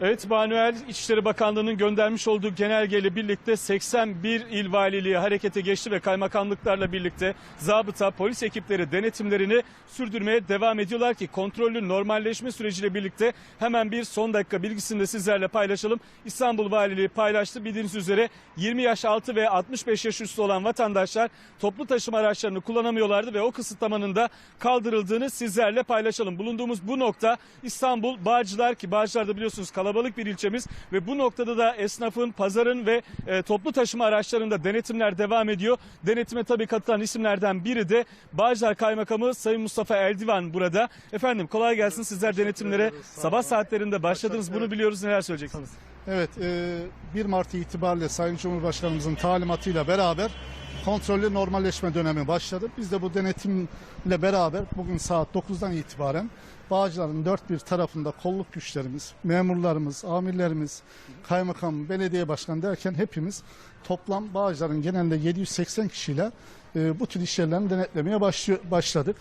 Evet Manuel İçişleri Bakanlığı'nın göndermiş olduğu genelgeyle birlikte 81 il valiliği harekete geçti ve kaymakamlıklarla birlikte zabıta, polis ekipleri denetimlerini sürdürmeye devam ediyorlar ki kontrollü normalleşme süreciyle birlikte hemen bir son dakika bilgisini de sizlerle paylaşalım. İstanbul Valiliği paylaştı. Bildiğiniz üzere 20 yaş altı ve 65 yaş üstü olan vatandaşlar toplu taşıma araçlarını kullanamıyorlardı ve o kısıtlamanın da kaldırıldığını sizlerle paylaşalım. Bulunduğumuz bu nokta İstanbul Bağcılar ki Bağcılar'da biliyorsunuz kalabalık bir ilçemiz ve bu noktada da esnafın, pazarın ve e, toplu taşıma araçlarında denetimler devam ediyor. Denetime tabii katılan isimlerden biri de Bağcılar Kaymakamı Sayın Mustafa Eldivan burada. Efendim kolay gelsin sizler denetimlere sabah saatlerinde başladınız. Bunu biliyoruz neler söyleyeceksiniz? Evet, e, 1 Mart itibariyle Sayın Cumhurbaşkanımızın talimatıyla beraber kontrollü normalleşme dönemi başladı. Biz de bu denetimle beraber bugün saat 9'dan itibaren Bağcılar'ın dört bir tarafında kolluk güçlerimiz, memurlarımız, amirlerimiz, kaymakam, belediye başkanı derken hepimiz toplam Bağcılar'ın genelinde 780 kişiyle e, bu tür iş yerlerini denetlemeye başladık.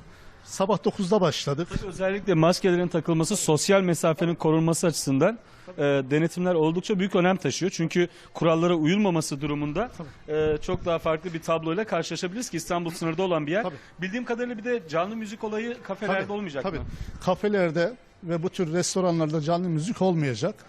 Sabah 9'da başladık. Özellikle maskelerin takılması, sosyal mesafenin korunması açısından e, denetimler oldukça büyük önem taşıyor. Çünkü kurallara uyulmaması durumunda e, çok daha farklı bir tabloyla karşılaşabiliriz ki İstanbul sınırda olan bir yer. Tabii. Bildiğim kadarıyla bir de canlı müzik olayı kafelerde Tabii, olmayacak tabii. mı? Kafelerde ve bu tür restoranlarda canlı müzik olmayacak.